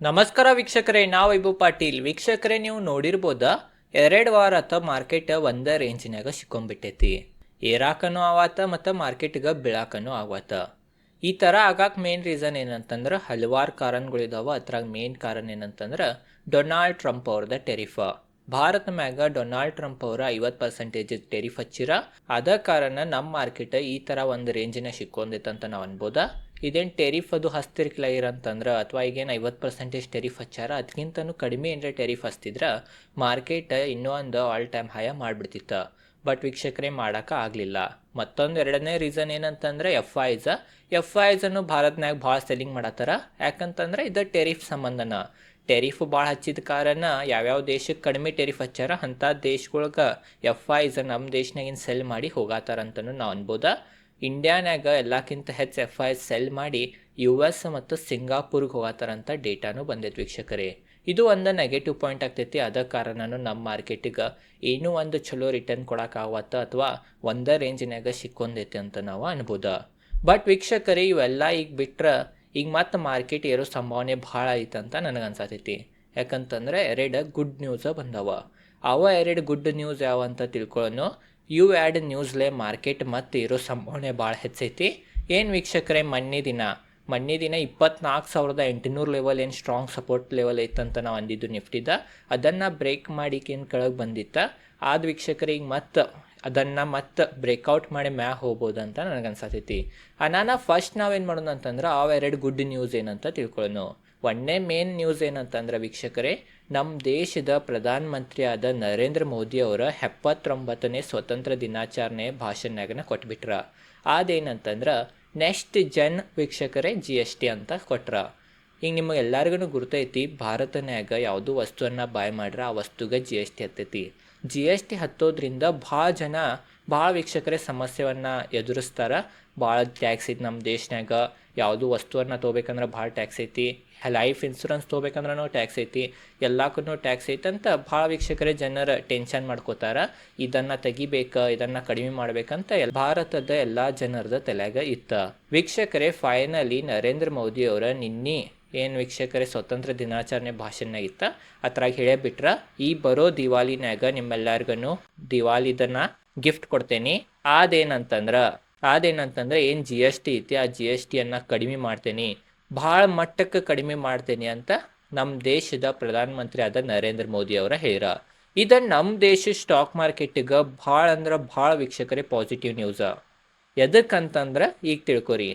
ನಮಸ್ಕಾರ ವೀಕ್ಷಕರೇ, ನಾವು ವೈಭವ್ ಪಾಟೀಲ್. ವೀಕ್ಷಕರೇ, ನೀವು ನೋಡಿರ್ಬೋದ? ಎರಡು ವಾರ ಆತ ಮಾರ್ಕೆಟ್ ಒಂದೇ ರೇಂಜಿನಾಗ ಸಿಕ್ಕೊಂಬಿಟ್ಟೈತಿ. ಏರಾಕನೂ ಆವಾತ ಮತ್ತು ಮಾರ್ಕೆಟ್ಗೆ ಬೀಳಾಕನೂ ಆವಾತ. ಈ ಥರ ಆಗಾಕ ಮೇನ್ ರೀಸನ್ ಏನಂತಂದ್ರೆ ಹಲವಾರು ಕಾರಣಗಳಿದಾವ ಅದ್ರಾಗ ಮೇನ್ ಕಾರಣ ಏನಂತಂದ್ರೆ ಡೊನಾಲ್ಡ್ ಟ್ರಂಪ್ ಅವ್ರದ ಟೆರಿಫ ಭಾರತ ಮ್ಯಾಗ ಡೊನಾಲ್ಡ್ ಟ್ರಂಪ್ ಅವರ ಐವತ್ತು ಪರ್ಸೆಂಟೇಜ್ ಟೆರಿಫ್ ಹಚ್ಚಿರ. ಅದ ಕಾರಣ ನಮ್ಮ ಮಾರ್ಕೆಟ್ ಈ ಥರ ಒಂದು ರೇಂಜಿನ ಸಿಕ್ಕೊಂದೈತಂತ ನಾವು ಅನ್ಬೋದಾ? ಇದೇನು ಟೆರಿಫ್ ಅದು ಹಸ್ತಿರ್ಕಿಲ್ಲ ಇರಂತಂದ್ರೆ ಅಥವಾ ಈಗೇನು ಐವತ್ತು ಪರ್ಸೆಂಟೇಜ್ ಟೆರಿಫ್ ಹಚ್ಚಾರ ಅದಕ್ಕಿಂತನೂ ಕಡಿಮೆ ಏನರ ಟೆರಿಫ್ ಹಚ್ತಿದ್ರೆ ಮಾರ್ಕೆಟ್ ಇನ್ನೂ ಒಂದು ಆಲ್ ಟೈಮ್ ಹೈ ಮಾಡಿಬಿಡ್ತಿತ್ತು. ಬಟ್ ವೀಕ್ಷಕರೇ ಮಾಡೋಕೆ ಆಗಲಿಲ್ಲ. ಮತ್ತೊಂದು ಎರಡನೇ ರೀಸನ್ ಏನಂತಂದ್ರೆ ಎಫ್ ಐಸ್ ಎಫ್ ಐಸನ್ನು ಭಾರತ್ನಾಗ ಭಾಳ ಸೆಲ್ಲಿಂಗ್ ಮಾಡತ್ತಾರ. ಯಾಕಂತಂದ್ರೆ ಇದು ಟೆರಿಫ್ ಸಂಬಂಧನ. ಟೆರಿಫ್ ಭಾಳ ಹಚ್ಚಿದ ಕಾರಣ ಯಾವ್ಯಾವ ದೇಶಕ್ಕೆ ಕಡಿಮೆ ಟೆರಿಫ್ ಹಚ್ಚಾರ, ಅಂಥ ದೇಶಗಳಿಗೆ ಎಫ್ ಐಸ್ ನಮ್ಮ ದೇಶನಾಗಿನ ಸೆಲ್ ಮಾಡಿ ಹೋಗಾತಾರಂತನೂ ನಾವು ಅನ್ಬೋದ. ಇಂಡಿಯಾನ್ಯಾಗ ಎಲ್ಲಕ್ಕಿಂತ ಹೆಚ್ಚು ಎಫ್ ಐ ಸೆಲ್ ಮಾಡಿ ಯು ಎಸ್ ಮತ್ತು ಸಿಂಗಾಪುರ್ಗೆ ಹೋಗತ್ತಾರಂತ ಡೇಟಾನು ಬಂದೈತೆ ವೀಕ್ಷಕರೇ. ಇದು ಒಂದು ನೆಗೆಟಿವ್ ಪಾಯಿಂಟ್ ಆಗ್ತೈತಿ. ಅದ ಕಾರಣನೂ ನಮ್ಮ ಮಾರ್ಕೆಟಿಗೆ ಏನೂ ಒಂದು ಚಲೋ ರಿಟರ್ನ್ ಕೊಡೋಕ್ಕಾಗತ್ತ ಅಥವಾ ಒಂದೇ ರೇಂಜಿನಾಗ ಸಿಕ್ಕೊಂದೈತಿ ಅಂತ ನಾವು ಅನ್ಬೋದು. ಬಟ್ ವೀಕ್ಷಕರೇ, ಇವೆಲ್ಲ ಈಗ ಬಿಟ್ರೆ ಈಗ ಮತ್ತೆ ಮಾರ್ಕೆಟ್ ಏರೋ ಸಂಭಾವನೆ ಭಾಳ ಐತೆ ಅಂತ ನನಗೆ ಅನ್ಸತೈತಿ. ಯಾಕಂತಂದ್ರೆ ಎರಡು ಗುಡ್ ನ್ಯೂಸ ಬಂದವ. ಅವ ಎರಡು ಗುಡ್ ನ್ಯೂಸ್ ಯಾವ ಅಂತ ತಿಳ್ಕೊಳ್ಳೋನು ಯು ಆ್ಯಡ್ ನ್ಯೂಸ್ಲೆ ಮಾರ್ಕೆಟ್ ಮತ್ತು ಇರೋ ಸಂಭಾವನೆ ಭಾಳ ಹೆಚ್ಚೈತಿ. ಏನು ವೀಕ್ಷಕರೇ, ಮೊನ್ನೆ ದಿನ ಮೊನ್ನೆ ದಿನ ಇಪ್ಪತ್ನಾಲ್ಕು ಸಾವಿರದ ಎಂಟುನೂರು ಲೆವೆಲ್ ಏನು ಸ್ಟ್ರಾಂಗ್ ಸಪೋರ್ಟ್ ಲೆವೆಲ್ ಐತಂತ ನಾವು ಅಂದಿದ್ದು ನಿಫ್ಟಿದ. ಅದನ್ನು ಬ್ರೇಕ್ ಮಾಡಿಕೇನು ಕೆಳಗೆ ಬಂದಿತ್ತ? ಆದ ವೀಕ್ಷಕರಿಗೆ ಮತ್ತೆ ಅದನ್ನು ಮತ್ತೆ ಬ್ರೇಕ್ಔಟ್ ಮಾಡಿ ಮ್ಯಾ ಹೋಗ್ಬೋದು ಅಂತ ನನಗೆ ಅನ್ಸತೈತಿ ನಾನು ಫಸ್ಟ್ ನಾವೇನು ಮಾಡೋಣ ಅಂತಂದ್ರೆ ಅವೆರಡು ಗುಡ್ ನ್ಯೂಸ್ ಏನಂತ ತಿಳ್ಕೊಳ್ಳೋಣ. ಒಂದನೇ ಮೇನ್ ನ್ಯೂಸ್ ಏನಂತಂದ್ರೆ ವೀಕ್ಷಕರೇ ನಮ್ಮ ದೇಶದ ಪ್ರಧಾನಮಂತ್ರಿ ಆದ ನರೇಂದ್ರ ಮೋದಿ ಅವರ ಎಪ್ಪತ್ತೊಂಬತ್ತನೇ ಸ್ವತಂತ್ರ ದಿನಾಚರಣೆ ಭಾಷಣನಾಗನ ಕೊಟ್ಬಿಟ್ರ. ಅದೇನಂತಂದ್ರೆ ನೆಕ್ಸ್ಟ್ ಜನ್ ವೀಕ್ಷಕರೇ ಜಿ ಎಸ್ ಟಿ ಅಂತ ಕೊಟ್ರ. ಈಗ ನಿಮಗೆ ಎಲ್ಲರಿಗೂ ಗುರ್ತೈತಿ, ಭಾರತನ್ಯಾಗ ಯಾವುದೋ ವಸ್ತುವನ್ನು ಬಾಯ್ ಮಾಡ್ರೆ, ಆ ವಸ್ತುಗೆ ಜಿ ಎಸ್ ಟಿ ಹತ್ತೈತಿ. ಜಿ ಎಸ್ ಟಿ ಹತ್ತೋದ್ರಿಂದ ಭಾಳ ಜನ, ಭಾಳ ವೀಕ್ಷಕರೇ ಸಮಸ್ಯೆಯನ್ನು ಎದುರಿಸ್ತಾರೆ. ಭಾಳ ಟ್ಯಾಕ್ಸ್ ಇದು ನಮ್ಮ ದೇಶನ್ಯಾಗ. ಯಾವುದು ವಸ್ತುವನ್ನು ತೊಗೋಬೇಕಂದ್ರೆ ಭಾಳ ಟ್ಯಾಕ್ಸ್ ಐತಿ ಲೈಫ್ ಇನ್ಶೂರೆನ್ಸ್ ತೊಗೋಬೇಕಂದ್ರೂ ಟ್ಯಾಕ್ಸ್ ಐತಿ ಎಲ್ಲಕ್ಕೂ ಟ್ಯಾಕ್ಸ್ ಐತಿ ಅಂತ ಭಾಳ ವೀಕ್ಷಕರೇ ಜನರ ಟೆನ್ಷನ್ ಮಾಡ್ಕೋತಾರ. ಇದನ್ನು ತೆಗಿಬೇಕು, ಇದನ್ನು ಕಡಿಮೆ ಮಾಡ್ಬೇಕಂತ ಭಾರತದ ಎಲ್ಲ ಜನರದ ತಲೆಯಾಗ ಇತ್ತ. ವೀಕ್ಷಕರೇ ಫೈನಲಿ ನರೇಂದ್ರ ಮೋದಿ ಅವರ ನಿನ್ನೆ ಏನು ವೀಕ್ಷಕರೇ ಸ್ವತಂತ್ರ ದಿನಾಚರಣೆ ಭಾಷಣ ಇತ್ತ ಅದ್ರಾಗ ಹೇಳಬಿಟ್ರ ಈ ಬರೋ ದಿವಾಲಿನಾಗ ನಿಮ್ಮೆಲ್ಲರಿಗೂ ದಿವಾಲಿದನ್ನ ಗಿಫ್ಟ್ ಕೊಡ್ತೇನೆ ಅದೇನಂತಂದ್ರೆ ಅದೇನಂತಂದ್ರೆ ಏನು ಜಿ ಎಸ್ ಟಿ ಐತಿ, ಆ ಜಿ ಎಸ್ ಟಿಯನ್ನು ಕಡಿಮೆ ಮಾಡ್ತೇನೆ, ಭಾಳ ಮಟ್ಟಕ್ಕೆ ಕಡಿಮೆ ಮಾಡ್ತೇನೆ ಅಂತ ನಮ್ಮ ದೇಶದ ಪ್ರಧಾನಮಂತ್ರಿ ಆದ ನರೇಂದ್ರ ಮೋದಿ ಅವರ ಹೇಳ ಇದು ನಮ್ಮ ದೇಶ ಸ್ಟಾಕ್ ಮಾರ್ಕೆಟಿಗೆ ಭಾಳ ಅಂದ್ರೆ ಭಾಳ ವೀಕ್ಷಕರೇ ಪಾಸಿಟಿವ್ ನ್ಯೂಸ ಎದಕ್ಕಂತಂದ್ರೆ ಈಗ ತಿಳ್ಕೊರಿ,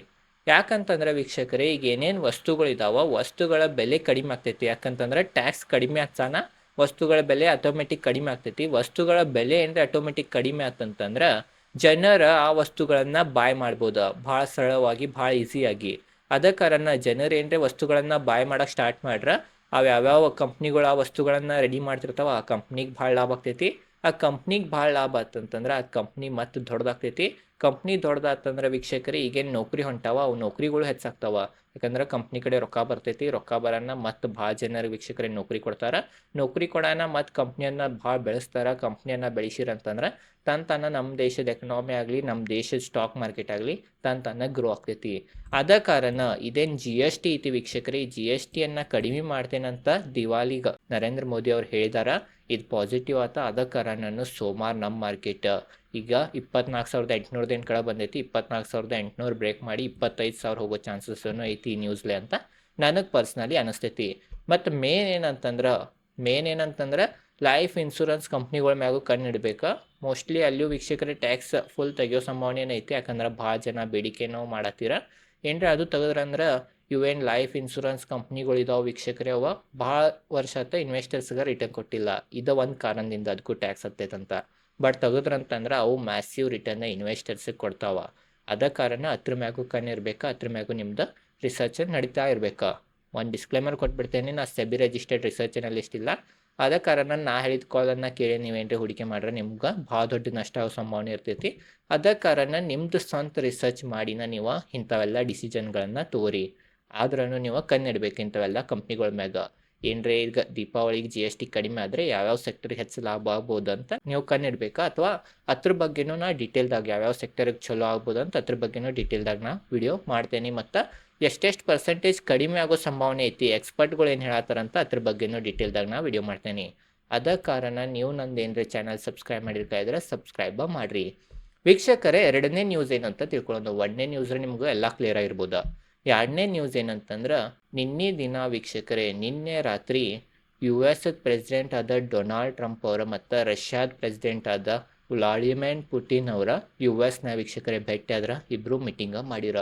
ಯಾಕಂತಂದ್ರೆ ವೀಕ್ಷಕರೇ ಈಗ ಏನೇನು ವಸ್ತುಗಳಿದಾವ ವಸ್ತುಗಳ ಬೆಲೆ ಕಡಿಮೆ ಆಗ್ತೈತಿ. ಯಾಕಂತಂದ್ರೆ ಟ್ಯಾಕ್ಸ್ ಕಡಿಮೆ ಆಗ್ತಾನ ವಸ್ತುಗಳ ಬೆಲೆ ಆಟೋಮೆಟಿಕ್ ಕಡಿಮೆ ಆಗ್ತೈತಿ. ವಸ್ತುಗಳ ಬೆಲೆ ಏನ್ರೆ ಆಟೋಮೆಟಿಕ್ ಕಡಿಮೆ ಆತಂತಂದ್ರೆ ಜನರ ಆ ವಸ್ತುಗಳನ್ನ ಬಾಯ್ ಮಾಡ್ಬೋದು. ಭಾಳ ಸರಳವಾಗಿ, ಭಾಳ ಈಸಿಯಾಗಿ ಅದ ಕಾರಣ ಜನರು ವಸ್ತುಗಳನ್ನ ಬಾಯ್ ಮಾಡಕ್ಕೆ ಸ್ಟಾರ್ಟ್ ಮಾಡ್ರೆ, ಅವು ಯಾವ್ಯಾವ ಕಂಪ್ನಿಗಳು ಆ ವಸ್ತುಗಳನ್ನ ರೆಡಿ ಮಾಡ್ತಿರ್ತಾವ, ಆ ಕಂಪ್ನಿಗೆ ಭಾಳ ಲಾಭ ಆಗ್ತೈತಿ. ಆ ಕಂಪ್ನಿಗೆ ಭಾಳ ಲಾಭ ಆತಂತಂದ್ರೆ ಆ ಕಂಪ್ನಿ ಮತ್ತೆ ದೊಡ್ಡದಾಗ್ತೈತಿ ಕಂಪ್ನಿ ದೊಡ್ಡದಾತಂದ್ರೆ ವೀಕ್ಷಕರಿ, ಈಗೇನು ನೌಕರಿ ಹೊಂಟಾವ, ಅವು ನೌಕರಿಗಳು ಹೆಚ್ಚಾಗ್ತಾವ. ಯಾಕಂದ್ರೆ ಕಂಪ್ನಿ ಕಡೆ ರೊಕ್ಕ ಬರ್ತೈತಿ, ರೊಕ್ಕ ಬರೋಣ ಮತ್ತು ಭಾಳ ಜನರಿಗೆ ವೀಕ್ಷಕರಿಗೆ ನೌಕರಿ ಕೊಡ್ತಾರ. ನೌಕರಿ ಕೊಡೋಣ ಮತ್ತು ಕಂಪ್ನಿಯನ್ನು ಭಾಳ ಬೆಳೆಸ್ತಾರೆ, ಕಂಪ್ನಿಯನ್ನ ಬೆಳೆಸಿರಂತಂದ್ರೆ ತನ್ನ ತನ್ನ ನಮ್ಮ ದೇಶದ ಎಕನಾಮಿ ಆಗಲಿ ನಮ್ಮ ದೇಶದ ಸ್ಟಾಕ್ ಮಾರ್ಕೆಟ್ ಆಗಲಿ ತನ್ನ ಗ್ರೋ ಆಗ್ತೈತಿ. ಅದ ಕಾರಣ ಇದೇನು ಜಿ ಎಸ್ ಟಿ ಐತಿ ವೀಕ್ಷಕರಿ ಜಿ ಎಸ್ ಟಿಯನ್ನು ಕಡಿಮೆ ಮಾಡ್ತೇನಂತ ದಿವಾಲಿಗ ನರೇಂದ್ರ ಮೋದಿ ಅವ್ರು ಹೇಳಿದಾರ. ಇದು ಪಾಸಿಟಿವ್ ಆತ ಅದ ನಾನು ಸೋಮಾರ್ ನಮ್ಮ ಮಾರ್ಕೆಟ್ ಈಗ ಇಪ್ಪತ್ನಾಲ್ಕು ಸಾವಿರದ ಎಂಟುನೂರದ ಏನು ಕಡೆ ಬಂದೈತಿ, ಇಪ್ಪತ್ನಾಲ್ಕು ಸಾವಿರದ ಎಂಟುನೂರು ಬ್ರೇಕ್ ಮಾಡಿ ಇಪ್ಪತ್ತೈದು ಸಾವಿರ ಹೋಗೋ ಚಾನ್ಸಸ್ಸೂ ಐತಿ ನ್ಯೂಸ್ಲೆ ಅಂತ ನನಗೆ ಪರ್ಸ್ನಲಿ ಅನಿಸ್ತೈತಿ. ಮತ್ತು ಮೇನ್ ಏನಂತಂದ್ರೆ ಮೇನ್ ಏನಂತಂದ್ರೆ ಲೈಫ್ ಇನ್ಶೂರೆನ್ಸ್ ಕಂಪ್ನಿಗಳ ಮ್ಯಾಗೂ ಕಣ್ಣು ಇಡಬೇಕು. ಮೋಸ್ಟ್ಲಿ ಅಲ್ಲಿಯೂ ವೀಕ್ಷಕರೇ ಟ್ಯಾಕ್ಸ್ ಫುಲ್ ತೆಗಿಯೋ ಸಂಭಾವನೆ ಐತಿ, ಯಾಕಂದ್ರೆ ಭಾಳ ಜನ ಬೇಡಿಕೆನೋ ಮಾಡತ್ತೀರ. ಏನರ ಅದು ತೆಗೆದ್ರಂದ್ರೆ ಇವೇನು ಲೈಫ್ ಇನ್ಶೂರೆನ್ಸ್ ಕಂಪ್ನಿಗಳು ಇದಾವೆ ವೀಕ್ಷಕರೇ ಅವ. ಭಾಳ ವರ್ಷ ಆತ ಇನ್ವೆಸ್ಟರ್ಸ್ಗೆ ರಿಟರ್ನ್ ಕೊಟ್ಟಿಲ್ಲ. ಇದು ಒಂದು ಕಾರಣದಿಂದ ಅದಕ್ಕೂ ಟ್ಯಾಕ್ಸ್ ಹತ್ತೈತಂತ. ಬಟ್ ತೆಗೆದ್ರಂತಂದ್ರೆ ಅವು ಮ್ಯಾಸಿವ್ ರಿಟರ್ನ್ ಇನ್ವೆಸ್ಟರ್ಸಿಗೆ ಕೊಡ್ತಾವ. ಅದ ಕಾರಣ ಅದ್ರ ಮ್ಯಾಗೂ ಕಣ್ಣು ಇರ್ಬೇಕಾ ಅದ್ರ ಮ್ಯಾಗೂ ನಿಮ್ದು ರಿಸರ್ಚ್ ನಡೀತಾ ಇರ್ಬೇಕ? ಒಂದು ಡಿಸ್ಕ್ಲೇಮರ್ ಕೊಟ್ಬಿಡ್ತೇನೆ, ನಾ ಸೆಬಿ ರಿಜಿಸ್ಟರ್ಡ್ ರಿಸರ್ಚ್ ಅನಲಿಸ್ಟ್ ಇಲ್ಲ. ಅದ ಕಾರಣ ನಾ ಹೇಳಿದ ಕಾಲನ್ನು ಕೇಳಿ ನೀವೇನ್ರಿ ಹೂಡಿಕೆ ಮಾಡ್ರೆ, ನಿಮ್ಗೆ ಭಾಳ ದೊಡ್ಡ ನಷ್ಟ ಆಗೋ ಸಂಭಾವನೆ ಇರ್ತೈತಿ. ಅದ ಕಾರಣ ನಿಮ್ದು ಸ್ವಂತ ರಿಸರ್ಚ್ ಮಾಡಿನ ನೀವು ಇಂಥವೆಲ್ಲ ಡಿಸಿಷನ್ಗಳನ್ನು ತೋರಿ. ಆದ್ರೂ ನೀವು ಕಣ್ಣಿಡ್ಬೇಕು ಇಂಥವೆಲ್ಲ ಕಂಪ್ನಿಗಳ ಮ್ಯಾಗ. ಏನ್ರೀ ಈಗ ದೀಪಾವಳಿಗೆ ಜಿ ಎಸ್ ಟಿ ಕಡಿಮೆ ಆದರೆ ಯಾವ್ಯಾವ ಸೆಕ್ಟರ್ಗೆ ಹೆಚ್ಚು ಲಾಭ ಆಗ್ಬೋದು ಅಂತ ನೀವು ಕಣ್ಣಿಡ್ಬೇಕಾ ಅಥವಾ ಅದ್ರ ಬಗ್ಗೆನೂ ನಾ ಡೀಟೇಲ್ದಾಗ ಯಾವ್ಯಾವ ಸೆಕ್ಟರ್ಗೆ ಚಲೋ ಆಗ್ಬೋದು ಅಂತ ಅದ್ರ ಬಗ್ಗೆನೂ ಡೀಟೇಲ್ದಾಗ ನಾ ವಿಡಿಯೋ ಮಾಡ್ತೇನೆ. ಮತ್ತು ಎಷ್ಟೆಷ್ಟು ಪರ್ಸೆಂಟೇಜ್ ಕಡಿಮೆ ಆಗೋ ಸಂಭಾವನೆ ಐತಿ ಎಕ್ಸ್ಪರ್ಟ್ಗಳು ಏನು ಹೇಳತ್ತಾರಂತ ಅದ್ರ ಬಗ್ಗೆನೂ ಡೀಟೇಲ್ದಾಗ ನಾ ವಿಡಿಯೋ ಮಾಡ್ತೇನೆ. ಅದ ಕಾರಣ ನೀವು ನಂದು ಏನರ ಚಾನಲ್ ಸಬ್ಸ್ಕ್ರೈಬ್ ಮಾಡಿರ್ತಾ ಇದ್ರೆ ಸಬ್ಸ್ಕ್ರೈಬ ಮಾಡಿರಿ. ವೀಕ್ಷಕರೇ, ಎರಡನೇ ನ್ಯೂಸ್ ಏನಂತ ತಿಳ್ಕೊಳ್ಳೋದು. ಒಂದನೇ ನ್ಯೂಸ್ ನಿಮ್ಗೂ ಎಲ್ಲ ಕ್ಲಿಯರ್ ಆಗಿರ್ಬೋದ. ಎರಡನೇ ನ್ಯೂಸ್ ಏನಂತಂದ್ರೆ, ನಿನ್ನೆ ದಿನ ವೀಕ್ಷಕರೇ, ನಿನ್ನೆ ರಾತ್ರಿ ಯು ಎಸ್ ಪ್ರೆಸಿಡೆಂಟ್ ಆದ ಡೊನಾಲ್ಡ್ ಟ್ರಂಪ್ ಅವರ ಮತ್ತು ರಷ್ಯಾದ ಪ್ರೆಸಿಡೆಂಟ್ ಆದ ವ್ಲಾಡಿಮಿರ್ ಪುಟಿನ್ ಅವರ ಯು ಎಸ್ನ ವೀಕ್ಷಕರೇ ಭೇಟಿ ಆದ್ರೆ ಇಬ್ಬರು ಮೀಟಿಂಗ ಮಾಡಿರ.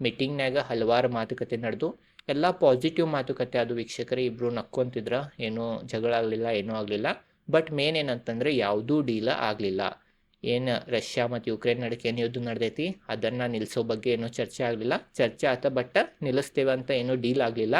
ಮೀಟಿಂಗ್ನಾಗ ಹಲವಾರು ಮಾತುಕತೆ ನಡೆದು, ಎಲ್ಲ ಪಾಸಿಟಿವ್ ಮಾತುಕತೆ ಅದು ವೀಕ್ಷಕರೇ ಇಬ್ಬರು ನಕ್ಕೊಂತಿದ್ರ, ಏನೂ ಜಗಳ ಆಗಲಿಲ್ಲ, ಏನೂ ಆಗಲಿಲ್ಲ. ಬಟ್ ಮೇನ್ ಏನಂತಂದರೆ, ಯಾವುದೂ ಡೀಲ ಆಗಲಿಲ್ಲ. ಏನು ರಷ್ಯಾ ಮತ್ತು ಯುಕ್ರೇನ್ ನಡಕ್ಕೆ ಏನು ಯುದ್ಧ ನಡೆದೈತಿ, ಅದನ್ನು ನಿಲ್ಲಿಸೋ ಬಗ್ಗೆ ಏನೂ ಚರ್ಚೆ ಆಗಲಿಲ್ಲ. ಚರ್ಚೆ ಆತ ಬಟ್ ನಿಲ್ಲಿಸ್ತೇವೆ ಅಂತ ಏನೂ ಡೀಲ್ ಆಗಲಿಲ್ಲ.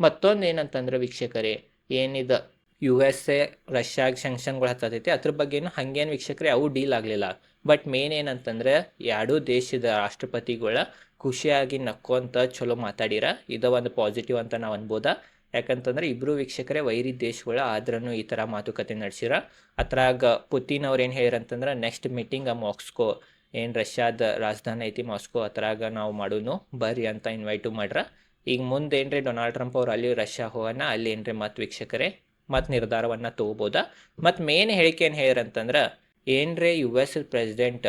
ಮತ್ತೊಂದು ಏನಂತಂದ್ರೆ ವೀಕ್ಷಕರೇ, ಏನಿದೆ ಯು ಎಸ್ ಎ ರಷ್ಯಾಗೆ ಶಂಕ್ಷನ್ಗಳು ಹತ್ತತೈತಿ, ಅದ್ರ ಬಗ್ಗೆನೂ ಹಂಗೇನು ವೀಕ್ಷಕರೇ ಅವು ಡೀಲ್ ಆಗಲಿಲ್ಲ. ಬಟ್ ಮೇನ್ ಏನಂತಂದ್ರೆ ಎರಡೂ ದೇಶದ ರಾಷ್ಟ್ರಪತಿಗಳ ಖುಷಿಯಾಗಿ ನಕ್ಕೊಂತ ಚಲೋ ಮಾತಾಡಿರ. ಇದು ಒಂದು ಪಾಸಿಟಿವ್ ಅಂತ ನಾವು ಅನ್ಬೋದಾ. ಯಾಕಂತಂದ್ರೆ ಇಬ್ಬರು ವೀಕ್ಷಕರೇ ವೈರಿ ದೇಶಗಳ ಆದ್ರೂ ಈ ಥರ ಮಾತುಕತೆ ನಡೆಸಿರ. ಅದ್ರಾಗ ಪುತಿನ್ ಅವ್ರು ಏನು ಹೇಳಿರಂತಂದ್ರೆ ನೆಕ್ಸ್ಟ್ ಮೀಟಿಂಗ್ ಆ ಮಾಸ್ಕೋ, ಏನು ರಷ್ಯಾದ ರಾಜಧಾನಿ ಐತಿ ಮಾಸ್ಕೋ, ಅದ್ರಾಗ ನಾವು ಮಾಡೋನು, ಬರ್ರಿ ಅಂತ ಇನ್ವೈಟು ಮಾಡ್ರ. ಈಗ ಮುಂದೆ ಏನ್ರಿ ಡೊನಾಲ್ಡ್ ಟ್ರಂಪ್ ಅವ್ರು ಅಲ್ಲಿ ರಷ್ಯಾ ಹೋಗೋಣ, ಅಲ್ಲಿ ಏನ್ರಿ ಮತ್ತು ವೀಕ್ಷಕರೇ ಮತ್ತು ನಿರ್ಧಾರವನ್ನು ತೊಗೋಬೋದಾ? ಮತ್ತು ಮೇನ್ ಹೇಳಿಕೆ ಏನು ಹೇಳ್ಯಾರಂತಂದ್ರೆ, ಏನ್ರಿ U S president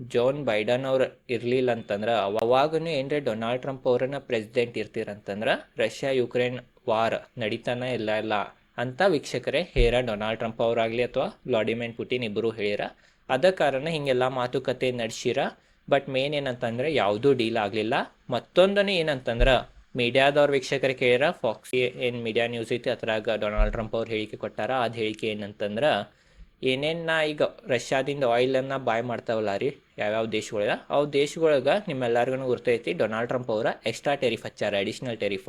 John Biden ಅವ್ರು ಇರಲಿಲ್ಲ ಅಂತಂದ್ರೆ ಅವಾಗೂ ಏನ್ರಿ ಡೊನಾಲ್ಡ್ ಟ್ರಂಪ್ ಅವ್ರನ್ನ ಪ್ರೆಸಿಡೆಂಟ್ ಇರ್ತೀರಂತಂದ್ರೆ, ರಷ್ಯಾ ಯುಕ್ರೇನ್ ವಾರ್, ನಡೀತಾನೆ ಇಲ್ಲ ಇಲ್ಲ ಅಂತ ವೀಕ್ಷಕರೇ ಹೇರ ಡೊನಾಲ್ಡ್ ಟ್ರಂಪ್ ಅವರಾಗಲಿ ಅಥವಾ ವ್ಲಾಡಿಮಿರ್ ಪುಟಿನ್ ಇಬ್ಬರು ಹೇಳಿರ ಅದ ಕಾರಣ ಹಿಂಗೆಲ್ಲ ಮಾತುಕತೆ ನಡೆಸಿರ. ಬಟ್ ಮೇನ್ ಏನಂತಂದ್ರೆ ಯಾವುದೂ ಡೀಲ್ ಆಗಲಿಲ್ಲ. ಮತ್ತೊಂದನೇ ಏನಂತಂದ್ರೆ ಮೀಡಿಯಾದವ್ರ ವೀಕ್ಷಕರಿಗೆ ಕೇಳಿರ ಫಾಕ್ಸಿ ಏನು ಮೀಡಿಯಾ ನ್ಯೂಸ್ ಐತಿ ಅದ್ರಾಗ ಡೊನಾಲ್ಡ್ ಟ್ರಂಪ್ ಅವ್ರು ಹೇಳಿಕೆ ಕೊಟ್ಟಾರ. ಅದು ಹೇಳಿಕೆ ಏನಂತಂದ್ರೆ ಏನೇನು ಈಗ ರಷ್ಯಾದಿಂದ ಆಯಿಲನ್ನು ಬಾಯ್ ಮಾಡ್ತಾವಲ್ಲ ರೀ, ಯಾವ್ಯಾವ ದೇಶಗಳಿಗೆ, ಅವು ದೇಶಗಳಿಗೆ ನಿಮ್ಮೆಲ್ಲರಿಗೂ ಗುರ್ತೈತಿ, ಡೊನಾಲ್ಡ್ ಟ್ರಂಪ್ ಅವರ ಎಕ್ಸ್ಟ್ರಾ ಟೆರಿಫ್ ಹಚ್ಚಾರ ಅಡಿಷ್ನಲ್ ಟೆರಿಫ್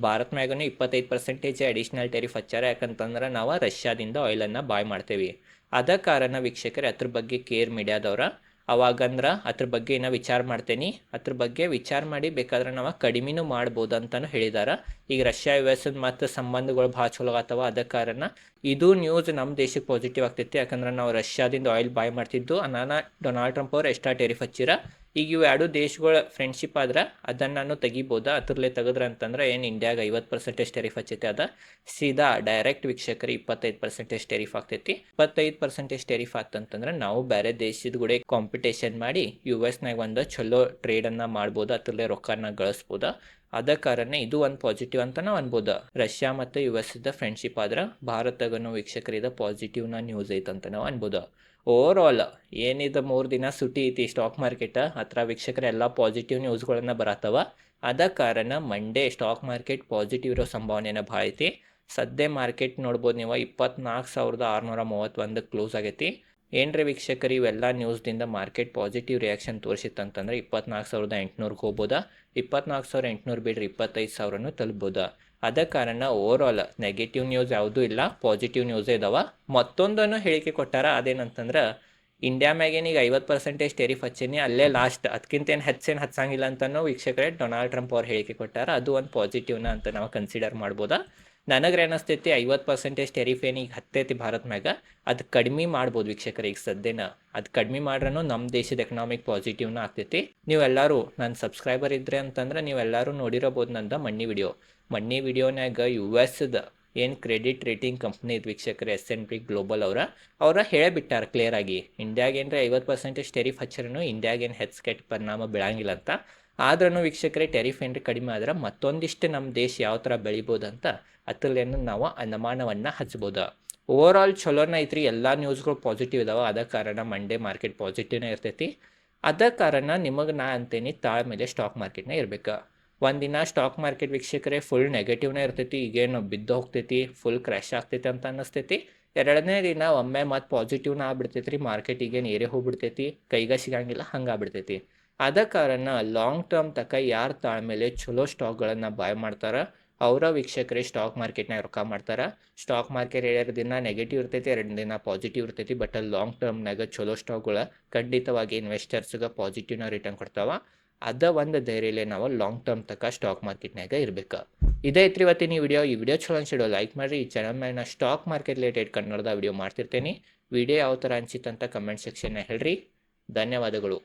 ಭಾರತ ಮ್ಯಾಗೂ ಇಪ್ಪತ್ತೈದು ಪರ್ಸೆಂಟೇಜ್ ಅಡಿಷ್ನಲ್ ಟೆರಿಫ್ ಹಚ್ಚಾರ. ಯಾಕಂತಂದ್ರೆ ನಾವು ರಷ್ಯಾದಿಂದ ಆಯಿಲನ್ನು ಬಾಯ್ ಮಾಡ್ತೇವೆ. ಅದ ಕಾರಣ ವೀಕ್ಷಕರೇ, ಅದ್ರ ಬಗ್ಗೆ ಕೇರ್ ಮೀಡಿಯಾದವ್ರ ಅವಾಗಂದ್ರೆ ಅದ್ರ ಬಗ್ಗೆ ಏನೋ ವಿಚಾರ ಮಾಡ್ತೇನೆ. ಅದ್ರ ಬಗ್ಗೆ ವಿಚಾರ ಮಾಡಿ ಬೇಕಾದ್ರೆ ನಾವು ಕಡಿಮೆನೂ ಮಾಡ್ಬೋದು ಅಂತಲೂ ಹೇಳಿದಾರ. ಈಗ ರಷ್ಯಾ ಯು ಎಸ್ ಮತ್ತು ಸಂಬಂಧಗಳು ಭಾಳ ಚಲೋ ಆಗ್ತಾವ ಅದ ಕಾರಣ ಇದು ನ್ಯೂಸ್ ನಮ್ಮ ದೇಶಕ್ಕೆ ಪಾಸಿಟಿವ್ ಆಗ್ತೈತಿ. ಯಾಕಂದ್ರೆ ನಾವು ರಷ್ಯಾದಿಂದ ಆಯಿಲ್ ಬಾಯ್ ಮಾಡ್ತಿದ್ದು. ಅನಾನ ಡೊನಾಲ್ಡ್ ಟ್ರಂಪ್ ಅವ್ರು ಎಕ್ಸ್ಟ್ರಾ ಟೆರಿಫ್ ಹಚ್ಚಿರ. ಈಗ ಇವು ಎರಡು ದೇಶಗಳ ಫ್ರೆಂಡ್ಶಿಪ್ ಆದ್ರೆ ಅದನ್ನು ನಾನು ತೆಗಿಬೋದಾ? ಅದ್ರಲ್ಲೇ ತೆಗೆದ್ರೆ ಅಂತಂದ್ರೆ ಏನು ಇಂಡಿಯಾಗ ಐವತ್ತು ಪರ್ಸೆಂಟೇಜ್ ಟೆರಿಫ್ ಹಚ್ಚೈತೆ ಅದ? ಸೀದಾ ಡೈರೆಕ್ಟ್ ವೀಕ್ಷಕರಿಗೆ ಇಪ್ಪತ್ತೈದು ಪರ್ಸೆಂಟೇಜ್ ಟೆರಿಫ್ ಆಗ್ತೈತಿ. ಇಪ್ಪತ್ತೈದು ಪರ್ಸೆಂಟೇಜ್ ಟೆರಿಫ್ ಆಗ್ತಂತಂದ್ರೆ ನಾವು ಬೇರೆ ದೇಶದ ಕೂಡ ಕಾಂಪಿಟೇಷನ್ ಮಾಡಿ ಯು ಎಸ್ನಾಗ ಒಂದು ಚಲೋ ಟ್ರೇಡನ್ನು ಮಾಡ್ಬೋದು? ಅದರಲ್ಲೇ ರೊಕ್ಕನ ಗಳಿಸ್ಬೋದ? ಅದ ಕಾರಣ ಇದು ಒಂದು ಪಾಸಿಟಿವ್ ಅಂತ ನಾವು ಅನ್ಬೋದು. ರಷ್ಯಾ ಮತ್ತು ಯು ಎಸ್ ಇದ್ದ ಫ್ರೆಂಡ್ಶಿಪ್ ಆದ್ರೆ ಭಾರತಗನು ವೀಕ್ಷಕರಿದ ಪಾಸಿಟಿವ್ನ ನ್ಯೂಸ್ ಐತಂತ ನಾವು ಅನ್ಬೋದು. ಓವರ್ ಆಲ್ ಏನಿದೆ ಮೂರು ದಿನ ಸುಟಿ ಐತಿ ಸ್ಟಾಕ್ ಮಾರ್ಕೆಟ್ ಹತ್ರ ವೀಕ್ಷಕರ ಎಲ್ಲ ಪಾಸಿಟಿವ್ ನ್ಯೂಸ್ಗಳನ್ನ ಬರತ್ತವ ಅದ ಕಾರಣ ಮಂಡೇ ಸ್ಟಾಕ್ ಮಾರ್ಕೆಟ್ ಪಾಸಿಟಿವ್ ಇರೋ ಸಂಭಾವನೆನ ಭಾಳ ಐತಿ. ಸದ್ಯ ಮಾರ್ಕೆಟ್ ನೋಡ್ಬೋದು ನೀವು ಇಪ್ಪತ್ನಾಲ್ಕು ಸಾವಿರದ ಆರುನೂರ ಮೂವತ್ತೊಂದಕ್ಕೆ ಕ್ಲೋಸ್ ಆಗೈತಿ. ಏನ್ರಿ ವೀಕ್ಷಕರು, ಇವೆಲ್ಲ ನ್ಯೂಸ್ದಿಂದ ಮಾರ್ಕೆಟ್ ಪಾಸಿಟಿವ್ ರಿಯಾಕ್ಷನ್ ತೋರಿಸಿತ್ತಂತಂದ್ರೆ ಇಪ್ಪತ್ನಾಲ್ಕು ಸಾವಿರದ ಎಂಟುನೂರಿಗೆ ಹೋಗ್ಬೋದಾ? ಇಪ್ಪತ್ನಾಲ್ಕು ಸಾವಿರ ಎಂಟುನೂರು ಬಿಡ್ರಿ ಇಪ್ಪತ್ತೈದು ಸಾವಿರನೂ ತಲುಪ್ಬೋದಾ? ಅದ ಕಾರಣ ಓವರ್ ಆಲ್ ನೆಗೆಟಿವ್ ನ್ಯೂಸ್ ಯಾವುದೂ ಇಲ್ಲ ಪಾಸಿಟಿವ್ ನ್ಯೂಸೇ ಇದಾವ. ಮತ್ತೊಂದನ್ನು ಹೇಳಿಕೆ ಕೊಟ್ಟಾರ ಅದೇನಂತಂದ್ರೆ ಇಂಡಿಯಾ ಮ್ಯಾಗೇನು ಈಗ ಐವತ್ತು ಪರ್ಸೆಂಟೇಜ್ ಟೆರಿಫ್ ಹಚ್ಚೇನಿ, ಅಲ್ಲೇ ಲಾಸ್ಟ್ ಅದಕ್ಕಿಂತ ಏನು ಹೆಚ್ಚೇನು ಹಚ್ಚಂಗಿಲ್ಲ ಅಂತನೂ ವೀಕ್ಷಕರೇ ಡೊನಾಲ್ಡ್ ಟ್ರಂಪ್ ಅವ್ರು ಹೇಳಿಕೆ ಕೊಟ್ಟಾರ. ಅದು ಒಂದು ಪಾಸಿಟಿವ್ನ ಅಂತ ನಾವು ಕನ್ಸಿಡರ್ ಮಾಡ್ಬೋದಾ? ನನಗ್ರೆ ಏನಿಸ್ತೈತಿ ಐವತ್ತು ಪರ್ಸೆಂಟೇಜ್ ಟೆರಿಫ್ ಏನು ಈಗ ಹತ್ತೈತಿ ಭಾರತ ಮ್ಯಾಗ. ಅದು ಕಡಿಮೆ ಮಾಡ್ಬೋದು ವೀಕ್ಷಕರ ಈಗ ಸದ್ಯನ. ಅದು ಕಡಿಮೆ ಮಾಡ್ರೂ ನಮ್ಮ ದೇಶದ ಎಕನಾಮಿಕ್ ಪಾಸಿಟಿವ್ನ ಆಗ್ತೈತಿ. ನೀವೆಲ್ಲರೂ ನನ್ನ ಸಬ್ಸ್ಕ್ರೈಬರ್ ಇದ್ರೆ ಅಂತಂದ್ರೆ ನೀವೆಲ್ಲರೂ ನೋಡಿರಬಹುದು ನಂದ ಮಣ್ಣಿ ವಿಡಿಯೋ ಮಣ್ಣಿ ವಿಡಿಯೋನಾಗ ಯು ಎಸ್ದ ಏನು ಕ್ರೆಡಿಟ್ ರೇಟಿಂಗ್ ಕಂಪ್ನಿ ಇದು ವೀಕ್ಷಕರು ಎಸ್ ಎನ್ ಪಿ ಗ್ಲೋಬಲ್ ಅವರ. ಅವರ ಹೇಳಬಿಟ್ಟಾರ ಕ್ಲಿಯರ್ ಆಗಿ. ಇಂಡಿಯಾಗೆ ಏನರ ಐವತ್ತು ಪರ್ಸೆಂಟೇಜ್ ಟೆರಿಫ್ ಹಚ್ಚರೂ ಇಂಡಿಯಾಗೆ ಏನು ಹೆಚ್ಚು ಕೆಟ್ಟ ಪರಿಣಾಮ ಬೀಳಂಗಿಲ್ಲ ಅಂತ. ಆದ್ರೂ ವೀಕ್ಷಕರೇ ಟೆರಿಫ್ ಏನ್ರಿ ಕಡಿಮೆ ಆದ್ರೆ ಮತ್ತೊಂದಿಷ್ಟು ನಮ್ಮ ದೇಶ ಯಾವ ಥರ ಬೆಳಿಬೋದು ಅಂತ ಅತ್ತಲೇನು ನಾವು ಅನುಮಾನವನ್ನು ಹಚ್ಬೋದು. ಓವರ್ ಆಲ್ ಚಲೋನ ಐತ್ರಿ, ಎಲ್ಲ ನ್ಯೂಸ್ಗಳು ಪಾಸಿಟಿವ್ ಇದಾವೆ. ಅದ ಕಾರಣ ಮಂಡೇ ಮಾರ್ಕೆಟ್ ಪಾಸಿಟಿವ್ನೇ ಇರ್ತೈತಿ. ಅದ ಕಾರಣ ನಿಮಗೆ ನಾ ಅಂತೇನಿ ತಾಳ್ಮೇಲೆ ಸ್ಟಾಕ್ ಮಾರ್ಕೆಟ್ನೇ ಇರಬೇಕು. ಒಂದಿನ ಸ್ಟಾಕ್ ಮಾರ್ಕೆಟ್ ವೀಕ್ಷಕರೇ ಫುಲ್ ನೆಗೆಟಿವ್ನೇ ಇರ್ತೈತಿ. ಈಗೇನು ಬಿದ್ದು ಹೋಗ್ತೈತಿ ಫುಲ್ ಕ್ರ್ಯಾಶ್ ಆಗ್ತೈತಿ ಅಂತ ಅನ್ನಿಸ್ತೈತಿ. ಎರಡನೇ ದಿನ ಒಮ್ಮೆ ಮತ್ತು ಪಾಸಿಟಿವ್ನ ಆಗ್ಬಿಡ್ತೈತಿ ರೀ ಮಾರ್ಕೆಟ್ ಈಗೇನು ಏರೇ ಹೋಗ್ಬಿಡ್ತೈತಿ. ಕೈಗೆ ಸಿಗಂಗಿಲ್ಲ ಹಂಗೆ ಆಗ್ಬಿಡ್ತೈತಿ ಅದ ಕಾರಣ ಲಾಂಗ್ ಟರ್ಮ್ ತಕ ಯಾರು ತಾಳ್ಮೇಲೆ ಚಲೋ ಸ್ಟಾಕ್ಗಳನ್ನು ಬಾಯ್ ಮಾಡ್ತಾರ, ಅವರ ವೀಕ್ಷಕರೇ ಸ್ಟಾಕ್ ಮಾರ್ಕೆಟ್ನಾಗ ರೊಕ್ಕ ಮಾಡ್ತಾರೆ. ಸ್ಟಾಕ್ ಮಾರ್ಕೆಟ್ ಎರಡು ದಿನ ನೆಗೆಟಿವ್ ಇರ್ತೈತಿ, ಎರಡು ದಿನ ಪಾಸಿಟಿವ್ ಇರ್ತೈತಿ ಬಟ್ ಲಾಂಗ್ ಟರ್ಮ್ನಾಗ ಚಲೋ ಸ್ಟಾಕ್ಗಳು ಖಂಡಿತವಾಗಿ ಇನ್ವೆಸ್ಟರ್ಸ್ಗೆ ಪಾಸಿಟಿವ್ನ ರಿಟರ್ನ್ ಕೊಡ್ತಾವ. ಅದ ಒಂದು ಧೈರ್ಯಲೇ ನಾವು ಲಾಂಗ್ ಟರ್ಮ್ ತಕ್ಕ ಸ್ಟಾಕ್ ಮಾರ್ಕೆಟ್ನಾಗ ಇರಬೇಕು. ಇದೇ ಐತ್ರಿ ಇವತ್ತಿನ ಈ ವಿಡಿಯೋ ಈ ವಿಡಿಯೋ ಚಲೋ ಅನ್ಸಿಡೋ ಲೈಕ್ ಮಾಡಿರಿ. ಈ ಚಾನಲ್ ಮೇಲೆ ನಾನು ಸ್ಟಾಕ್ ಮಾರ್ಕೆಟ್ ರಿಲೇಟೆಡ್ ಕನ್ನಡದ ವಿಡಿಯೋ ಮಾಡ್ತಿರ್ತೀನಿ. ವಿಡಿಯೋ ಯಾವ ಥರ ಅನ್ಸಿತ್ತಂತ ಕಮೆಂಟ್ ಸೆಕ್ಷನ್ನ ಹೇಳ್ರಿ. ಧನ್ಯವಾದಗಳು.